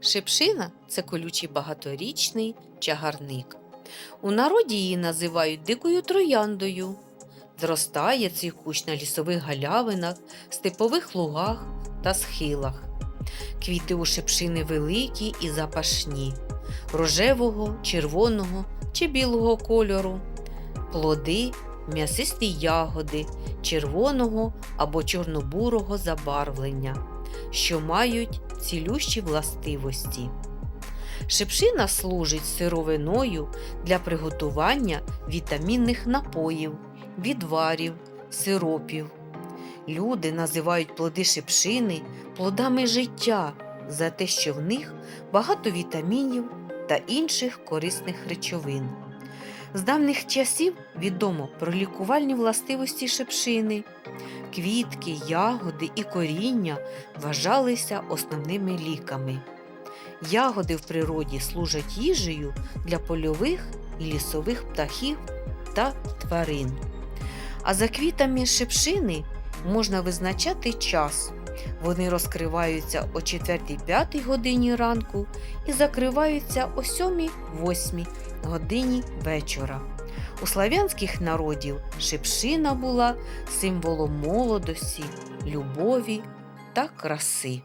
Шипшина це колючий багаторічний чагарник. У народі її називають дикою трояндою. Зростає цей кущ на лісових галявинах, степових лугах та схилах. Квіти у шипшини великі і запашні, рожевого, червоного чи білого кольору. Плоди м'ясисті ягоди червоного або чорнобурого забарвлення, що мають цілющі властивості. Шипшина служить сировиною для приготування вітамінних напоїв, відварів, сиропів. Люди називають плоди шипшини плодами життя за те, що в них багато вітамінів та інших корисних речовин. З давніх часів відомо про лікувальні властивості шипшини. Квітки, ягоди і коріння вважалися основними ліками. Ягоди в природі служать їжею для польових і лісових птахів та тварин. А за квітами шипшини можна визначати час. Вони розкриваються о 4-5 годині ранку і закриваються о 7-8 годині вечора. У слав'янських народів шипшина була символом молодості, любові та краси.